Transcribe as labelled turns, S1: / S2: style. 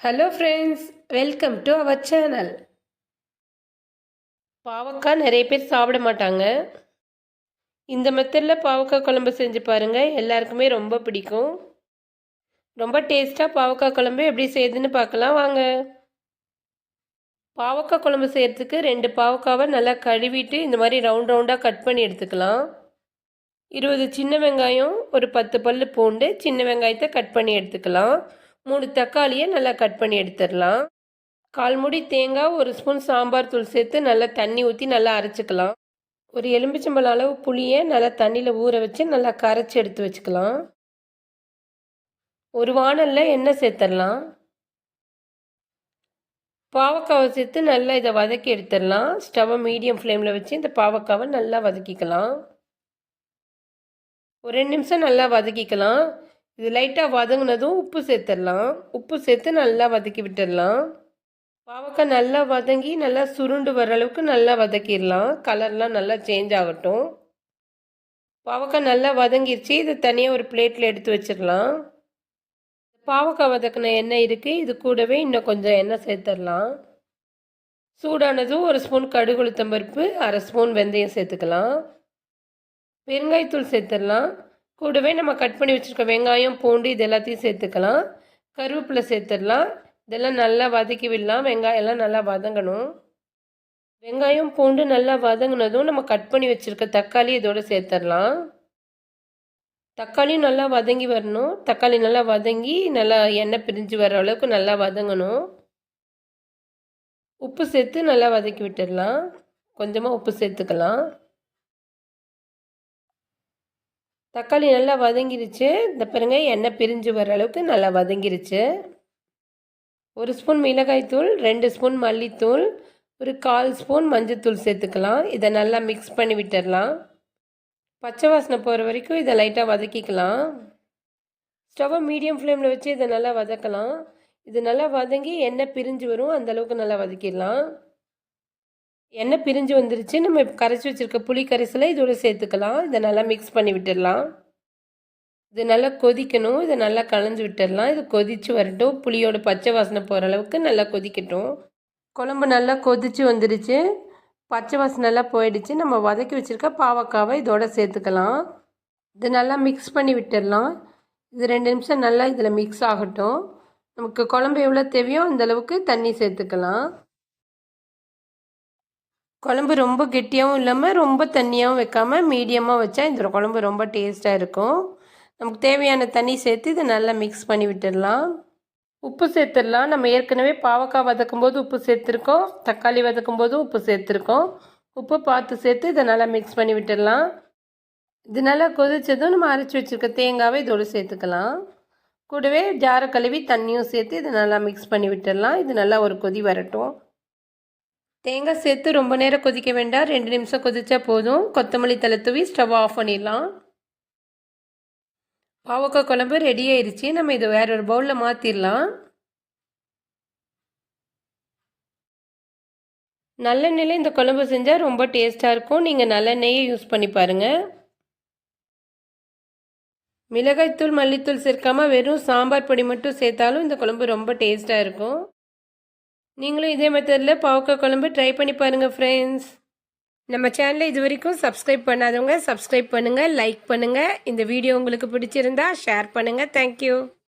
S1: Hello friends welcome to our channel பாவக்காய் நிறைய பேர் சாப்பிட மாட்டாங்க. இந்த மெத்தடில் பாவக்காய் குழம்பு செஞ்சு பாருங்கள் எல்லாருக்குமே ரொம்ப பிடிக்கும். ரொம்ப டேஸ்ட்டாக பாவக்காய் குழம்பு எப்படி செய்யுதுன்னு பார்க்கலாம் வாங்க. பாவக்காய் குழம்பு செய்கிறதுக்கு ரெண்டு பாவக்காவை நல்லா கழுவிட்டு இந்த மாதிரி ரவுண்ட் ரவுண்டாக கட் பண்ணி எடுத்துக்கலாம். இருபது சின்ன வெங்காயம் ஒரு பத்து பல் பூண்டு சின்ன வெங்காயத்தை கட் பண்ணி எடுத்துக்கலாம். மூணு தக்காளியை நல்லா கட் பண்ணி எடுத்துடலாம். கால் மூடி தேங்காய் ஒரு ஸ்பூன் சாம்பார் தூள் சேர்த்து நல்லா தண்ணி ஊற்றி நல்லா அரைச்சிக்கலாம். ஒரு எலும்பிச்சம்பழம் அளவு புளியை நல்லா தண்ணியில் ஊற வச்சு நல்லா கரைச்சி எடுத்து வச்சுக்கலாம். ஒரு வானலில் எண்ணெய் சேர்த்துடலாம். பாவக்காவை சேர்த்து நல்லா இதை வதக்கி எடுத்துடலாம். ஸ்டவ்வை மீடியம் ஃப்ளேமில் வச்சு இந்த பாவக்காவை நல்லா வதக்கிக்கலாம். ஒரு ரெண்டு நிமிஷம் நல்லா வதக்கிக்கலாம். இது லைட்டாக வதங்கினதும் உப்பு சேர்த்துடலாம். உப்பு சேர்த்து நல்லா வதக்கி விட்டுடலாம். பாவக்காய் நல்லா வதங்கி நல்லா சுருண்டு வர அளவுக்கு நல்லா வதக்கிடலாம். கலர்லாம் நல்லா சேஞ்ச் ஆகட்டும். பாவக்காய் நல்லா வதங்கிருச்சு. இது தனியாக ஒரு பிளேட்டில் எடுத்து வச்சிடலாம். பாவக்காய் வதக்கின எண்ணெய் இருக்குது இது கூடவே இன்னும் கொஞ்சம் எண்ணெய் சேர்த்துடலாம். சூடானதும் ஒரு ஸ்பூன் கடுகு உளுத்தம்பருப்பு அரை ஸ்பூன் வெந்தயம் சேர்த்துக்கலாம். பெருங்காயத்தூள் சேர்த்துடலாம். கூடவே நம்ம கட் பண்ணி வச்சுருக்க வெங்காயம் பூண்டு இது எல்லாத்தையும் சேர்த்துக்கலாம். கருவேப்பிலை சேர்த்துடலாம். இதெல்லாம் நல்லா வதக்கி விடலாம். வெங்காயம் எல்லாம் நல்லா வதங்கணும். வெங்காயம் பூண்டு நல்லா வதங்கினதும் நம்ம கட் பண்ணி வச்சுருக்க தக்காளி இதோடு சேர்த்துடலாம். தக்காளியும் நல்லா வதங்கி வரணும். தக்காளி நல்லா வதங்கி நல்லா எண்ணெய் பிரிஞ்சு வர அளவுக்கு நல்லா வதங்கணும். உப்பு சேர்த்து நல்லா வதக்கி விட்டுடலாம். கொஞ்சமாக உப்பு சேர்த்துக்கலாம். தக்காளி நல்லா வதங்கிருச்சு. இந்த பாருங்க எண்ணெய் பிரிஞ்சு வர அளவுக்கு நல்லா வதங்கிருச்சு. ஒரு ஸ்பூன் மிளகாய்த்தூள் ரெண்டு ஸ்பூன் மல்லித்தூள் ஒரு கால் ஸ்பூன் மஞ்சத்தூள் சேர்த்துக்கலாம். இதை நல்லா மிக்ஸ் பண்ணி விட்டுடலாம் பச்சை வாசனை போகிற வரைக்கும் இதை லைட்டாக வதக்கிக்கலாம். ஸ்டவ்வை மீடியம் ஃப்ளேமில் வச்சு இதை நல்லா வதக்கலாம். இது நல்லா வதங்கி எண்ணெய் பிரிஞ்சு வரும். அந்தளவுக்கு நல்லா வதக்கிடலாம். எண்ணெய் பிரிஞ்சு வந்துருச்சு. நம்ம கரைச்சி வச்சுருக்க புளி கரைசலை இதோட சேர்த்துக்கலாம். இதை நல்லா மிக்ஸ் பண்ணி விட்டுடலாம். இது நல்லா கொதிக்கணும். இதை நல்லா களைஞ்சி விட்டுடலாம். இது கொதித்து வரட்டும். புளியோட பச்சை வாசனை போகிற அளவுக்கு நல்லா கொதிக்கட்டும். குழம்பு நல்லா கொதித்து வந்துடுச்சு பச்சை வாசனை போயிடுச்சு. நம்ம வதக்கி வச்சுருக்க பாவக்காவை இதோட சேர்த்துக்கலாம். இது நல்லா மிக்ஸ் பண்ணி விட்டுடலாம். இது ரெண்டு நிமிஷம் நல்லா இதில் மிக்ஸ் ஆகட்டும். நமக்கு குழம்பு எவ்வளோ தேவையோ அந்தளவுக்கு தண்ணி சேர்த்துக்கலாம். குழம்பு ரொம்ப கெட்டியாகவும் இல்லாமல் ரொம்ப தண்ணியாகவும் வைக்காமல் மீடியமாக வச்சா இந்த குழம்பு ரொம்ப டேஸ்ட்டாக இருக்கும். நமக்கு தேவையான தண்ணி சேர்த்து இதை நல்லா மிக்ஸ் பண்ணி விட்டுடலாம். உப்பு சேர்த்துடலாம். நம்ம ஏற்கனவே பாவக்காய் வதக்கும் போது உப்பு சேர்த்துருக்கோம். தக்காளி வதக்கும் போது உப்பு சேர்த்துருக்கோம். உப்பு பார்த்து சேர்த்து இதை நல்லா மிக்ஸ் பண்ணி விட்டுடலாம். இது நல்லா கொதித்ததும் நம்ம அரைச்சி வச்சுருக்க தேங்காவை இதோடு சேர்த்துக்கலாம். கூடவே ஜாரை கழுவி தண்ணியும் சேர்த்து இதை நல்லா மிக்ஸ் பண்ணி விட்டுடலாம். இது நல்லா ஒரு கொதி வரட்டும். தேங்காய் சேர்த்து ரொம்ப நேரம் கொதிக்க வேண்டாம். ரெண்டு நிமிஷம் கொதிச்சா போதும். கொத்தமல்லி தலை தூவி ஸ்டவ் ஆஃப் பண்ணிடலாம். பாவக்காய் குழம்பு ரெடி ஆயிடுச்சு நம்ம இதை வேற ஒரு பவுலில் மாற்றிடலாம் நல்லெண்ணெயில் இந்த குழம்பு செஞ்சால் ரொம்ப டேஸ்ட்டாக இருக்கும். நீங்கள் நல்லெண்ணெயே யூஸ் பண்ணி பாருங்கள் மிளகாய்த்தூள் மல்லித்தூள் சேர்க்காமல் வெறும் சாம்பார் பொடி மட்டும் சேர்த்தாலும் இந்த குழம்பு ரொம்ப டேஸ்ட்டாக இருக்கும். நீங்களும் இதே மெத்தடில் பாவக்காய் குழம்பு ட்ரை பண்ணி பாருங்கள் ஃப்ரெண்ட்ஸ் நம்ம சேனலை இது வரைக்கும் சப்ஸ்கிரைப் பண்ணாதவங்க சப்ஸ்கிரைப் பண்ணுங்கள் லைக் பண்ணுங்கள் இந்த வீடியோ உங்களுக்கு பிடிச்சிருந்தா ஷேர் பண்ணுங்கள் தேங்க்யூ